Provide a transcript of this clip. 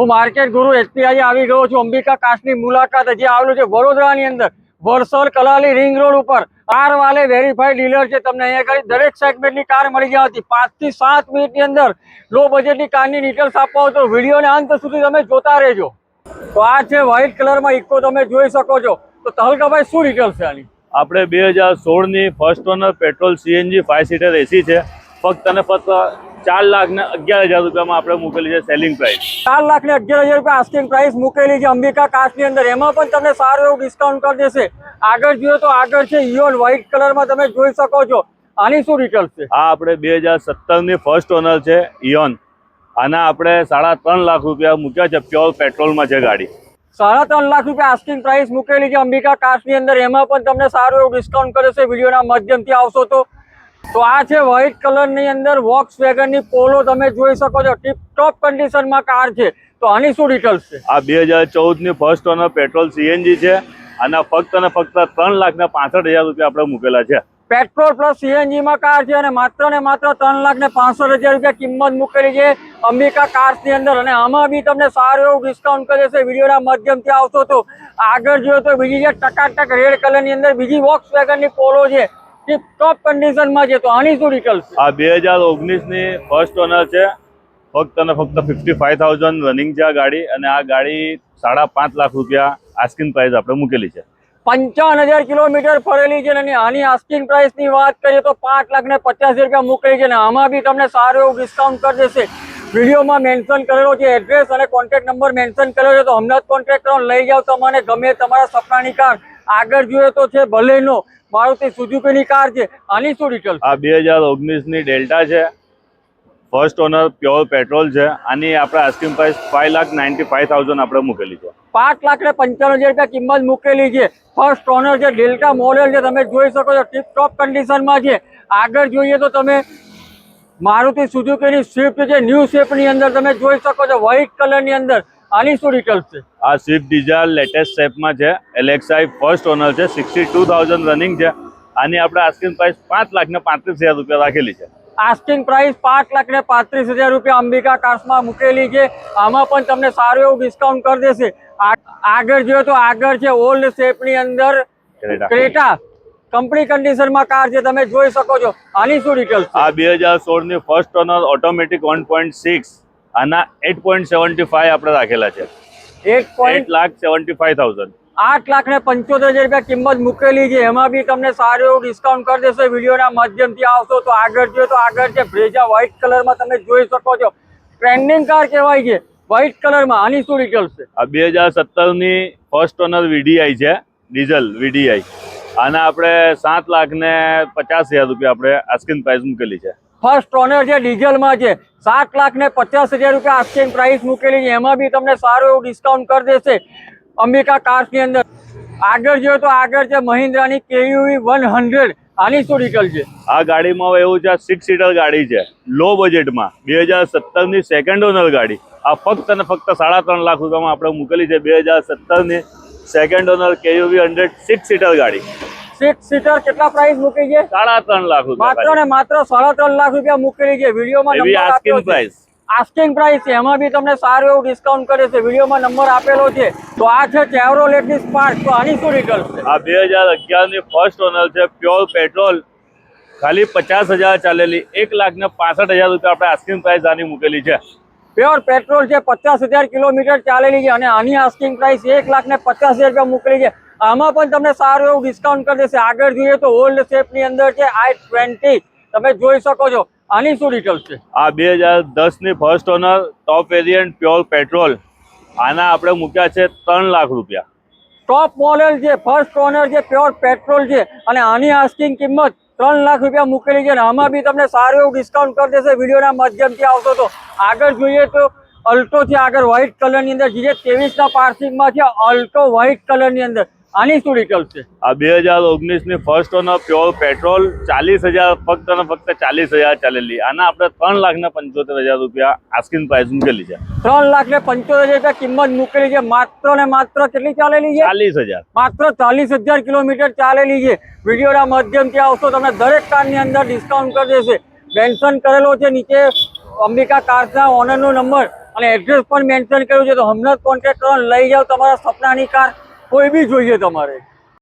હું માર્કેટ ગુરુ એસપીઆઈ આવી ગયો છું. અંબિકા કાસ્ટની મુલાકાત જે આવેલું છે વડોદરાની અંદર. વરસોલ કલાલી રિંગ રોડ ઉપર કાર વાલે વેરીફાઈડ ડીલર છે. તમને અહીંયા કરી દરેક સેગમેન્ટની કાર મળી જવાથી પાંચથી સાત મિનિટની અંદર લો બજેટની કારની ડિટેલ્સ આપવા તો વિડીયોને અંત સુધી તમે જોતા રહેજો. તો આ છે વ્હાઇટ કલરમાં ઇકો તમે જોઈ શકો છો. તો તહલકાભાઈ, શું ડિટેલ્સ છે આની? આપણે બે હજાર સોળની first owner petrol CNG five seater AC છે. ફક્ત અને ફક્ત ચાર લાખ ને અગિયાર હજાર રૂપિયામાં આપણે મૂકેલી છે સેલિંગ પ્રાઇસ ચાર લાખ ને અગિયાર હજાર રૂપિયા આસ્કિંગ પ્રાઇસ મૂકેલી છે અંબિકા કાસ્ટની અંદર. એમાં પણ તમને સારું એવું ડિસ્કાઉન્ટ કરી દેશે. આગળ જોઈએ તો આગળ છે ઇયોન વ્હાઇટ કલરમાં તમે જોઈ શકો છો. આની શું ડિટેલ્સ છે? આ આપણે બે હજાર સત્તરની ફર્સ્ટ ઓનર છે ઇયોન આના આપણે સાડા ત્રણ લાખ રૂપિયા મૂક્યા છે પ્યોર પેટ્રોલમાં છે ગાડી. સાડા ત્રણ લાખ રૂપિયા આસ્કિંગ પ્રાઇસ મૂકેલી છે અંબિકા કાસ્ટની અંદર. એમાં પણ તમને સારું એવું ડિસ્કાઉન્ટ કરે છે વિડીયોના માધ્યમથી આવશો તો. તો આ છે વ્હાઇટ કલરની અંદર વોક્સ વેગનની પોલો તમે જોઈ શકો છો. ટીપટોપ કન્ડિશન કન્ડિશનમાં કાર છે. તો આની શું ડિટેલ્સ છે? આ બે હજાર ચૌદની ફર્સ્ટ ઓનર પેટ્રોલ સીએનજી છે. અને ફક્ત અને ફક્ત ત્રણ લાખ ને પાસઠ હજાર રૂપિયા આપણે મૂકેલા છે. પેટ્રોલ પ્લસ સીએનજી માં કાર છે અને માત્ર ને માત્ર ત્રણ લાખ ને પાસઠ હજાર રૂપિયા કિંમત મૂકેલી છે અંબિકા કાર્સની અંદર. અને આમાં બી તમને સારું એવું ડિસ્કાઉન્ટ કરે છે. વિડીયોના માધ્યમથી આવશો તો આગળ જોયો તો બીજી જે ટકાટક રેડ કલરની અંદર બીજી વોક્સ વેગનની પોલો છે. જે ટોપ કન્ડિશનમાં છે તો આની શું ડિટેલ છે? આ બે હજાર ઓગણીસની ફર્સ્ટ ઓનર છે. ફક્ત અને ફક્ત ફિફ્ટી ફાઈવ થાઉઝન્ડ રનિંગ છે આ ગાડી અને આ ગાડી સાડા પાંચ લાખ રૂપિયા આસ્કિંગ પ્રાઇસ આપણે મૂકેલી છે. પંચાવન હજાર કિલોમીટર ફરેલી છે અને આની આસ્કિંગ પ્રાઇસની વાત કરીએ તો પાંચ લાખ ને પચાસ રૂપિયા મૂકેલી છે અને આમાં બી તમને સારું એવું ડિસ્કાઉન્ટ કરી દેશે. વિડીયોમાં મેન્શન કરેલો છે એડ્રેસ અને કોન્ટેક્ટ નંબર મેન્શન કરેલો છે તો હમણાં જ કોન્ટેક્ટ કરો લઈ જાઓ તમને ગમે તમારા સપનાની કાર. આગળ જોઈએ તો છે ભલેનો મારુતિ સુઝુકીની કાર છે. આની શું ડિટેલ આ બે હજાર ઓગણીસની ડેલ્ટા છે. ફર્સ્ટ ઓનર પ્યોર પેટ્રોલ છે. આની આપણે asking price five lakh ninety five thousand આપણે મૂકેલી છે. પાંચ લાખ ને પંચાણું હજાર રૂપિયા કિંમત મૂકેલી છે. ફર્સ્ટ ઓનર છે ડેલ્ટા મોડેલ છે. તમે જોઈ શકો છો ટીપ ટોપ કન્ડિશનમાં છે. આગળ જોઈએ તો તમે મારુતિ સુઝુકીની સ્વિફ્ટ છે ન્યૂ શેપની અંદર તમે જોઈ શકો છો વ્હાઇટ કલરની અંદર. આની શું ડિટેલ્સ છે? આ સ્વિફ્ટ ડિઝાયર લેટેસ્ટ શેપમાં છે. L X I first owner છે. સિક્સટી ટુ થાઉઝન્ડ રનિંગ છે. આની આપણે આસ્કિંગ પ્રાઇસ પાંચ લાખ ને પાંત્રીસ હજાર રૂપિયા રાખેલી છે. આસ્કિંગ પ્રાઇસ પાંચ લાખ ને પાંત્રીસ હજાર રૂપિયા અંબિકા કાર્સમાં મૂકેલી છે. આમાં પણ તમને સારું એવું ડિસ્કાઉન્ટ કરી દેશે. આગળ જોઈએ તો આગળ છે ઓલ્ડ શેપની અંદર. ક્રેટા કંપની કન્ડિશનમાં કાર છે. તમે જોઈ શકો છો. આની શું ડિટેલ્સ આ બે હજાર સોળની first owner automatic one point six આના એટ પોઈન્ટ સેવન્ટી ફાઈવ આપણે રાખેલા છે. એક point lakh seventy five thousand આઠ લાખ ને પંચોતેર હજાર રૂપિયા કિંમત મૂકેલી છે. એમાં બી તમને સારું એવું ડિસ્કાઉન્ટ કરી દેશે. વિડીયોના માધ્યમથી આવશો તો આગળ જોઈએ તો આગળ છે બ્રેઝા વ્હાઇટ કલરમાં તમે જોઈ શકો છો. ટ્રેન્ડિંગ કાર કહેવાય છે. વ્હાઇટ કલરમાં આની શું ડિટેલ્સ છે? આ બે હજાર સત્તરની ફર્સ્ટ ઓનર વીડીઆઈ છે. ડીઝલ વીડીઆઈ આના આપણે સાત લાખ ને પચાસ હજાર રૂપિયા આપણે આસ્કિંગ પ્રાઇસ મૂકેલી છે. ફર્સ્ટ ઓનર છે ડીઝલમાં છે. સાત લાખ ને પચાસ હજાર રૂપિયા આસ્કિંગ પ્રાઇસ મૂકેલી છે. એમાં બી તમને સારું એવું ડિસ્કાઉન્ટ કરી દેશે અંબિકા કાર્સની અંદર. આગળ જો તો આગળ છે મહિન્દ્રાની કેયુવી વન હંડ્રેડ આની શું ડિટેલ છે? આ ગાડીમાં એવું છે સિક્સ સીટર ગાડી છે. લો બજેટમાં બે હજાર સત્તરની સેકન્ડ ઓનર ગાડી. આ ફક્ત અને ફક્ત સાડા ત્રણ લાખ રૂપિયામાં આપણે મૂકેલી છે. બે હજાર સત્તરની second owner K U V hundred six seater ગાડી. સિક્સ સીટર કેટલા પ્રાઇસ મૂકી છે? સાડા ત્રણ લાખ માત્ર ને માત્ર સાડા ત્રણ લાખ રૂપિયા મૂકેલી છે. વિડીયોમાં પ્રાઇસ આસ્કિંગ પ્રાઇસ છે. એમાં બી તમને સારું એવું ડિસ્કાઉન્ટ કરે છે. વિડીયોમાં નંબર આપેલો છે. તો આ છે ચેવરોલેટની સ્પાર્ક તો આની શું રિટર્ન છે? આ બે હજાર અગિયારની ફર્સ્ટ ઓનર છે. પ્યોર પેટ્રોલ ખાલી પચાસ હજાર ચાલેલી. એક લાખ ને પાસઠ હજાર રૂપિયા આપણે આસ્કિંગ પ્રાઇસ આની મૂકેલી છે. પ્યોર પેટ્રોલ છે. પચાસ હજાર કિલોમીટર ચાલેલી છે અને આની આસ્કિંગ પ્રાઇસ એક લાખ ને પચાસ હજાર રૂપિયા મૂકેલી છે. આમાં પણ તમને સારું એવું ડિસ્કાઉન્ટ કરી દેશે. આગળ જોઈએ તો ઓલ્ડ શેપની અંદર છે આઈ ટ્વેન્ટી તમે જોઈ શકો છો. આની શું ડિટેલ્સ છે? આ બે હજાર દસની first owner top variant pure petrol આના આપણે મૂક્યા છે ત્રણ લાખ રૂપિયા. ટોપ મોડેલ છે ફર્સ્ટ ઓનર છે પ્યોર પેટ્રોલ છે અને આની આસ્કિંગ કિંમત ત્રણ લાખ રૂપિયા મૂકેલી છે અને આમાં બી તમને સારું એવું ડિસ્કાઉન્ટ કરી દેશે. વિડીયોના માધ્યમથી આવતો તો. આગળ જોઈએ તો અલ્ટો છે આગળ વ્હાઇટ કલરની અંદર જે ત્રેવીસના પાર્સિંગમાં છે અલ્ટો વ્હાઇટ કલરની અંદર. આની શું ડિટેલ છે? આ બે હજાર ઓગણીસની ફર્સ્ટ ઓનર પ્યોર પેટ્રોલ ચાલીસ હજાર ફક્ત અને ફક્ત ચાલીસ હજાર ચાલેલી. આના આપણે ત્રણ લાખ ને પંચોતેર હજાર રૂપિયા આસ્કિંગ પ્રાઇસ મૂકેલી છે. ત્રણ લાખ ને પંચોતેર હજાર રૂપિયા કિંમત મૂકેલી છે. માત્ર ને માત્ર કેટલી ચાલેલી છે? ચાલીસ હજાર. માત્ર ચાલીસ હજાર કિલોમીટર ચાલેલી છે. વિડીયોના માધ્યમથી આવશો તમને દરેક કારની અંદર ડિસ્કાઉન્ટ કરી દેશે. મેન્શન કરેલો છે નીચે અંબિકા કારના ઓનરનો નંબર અને એડ્રેસ પણ મેન્શન કર્યું છે. તો હમણાં જ કોન્ટેક્ટ કરો લઈ જાઓ તમારા સપનાની કાર. કોઈ બી જોઈએ તમારે.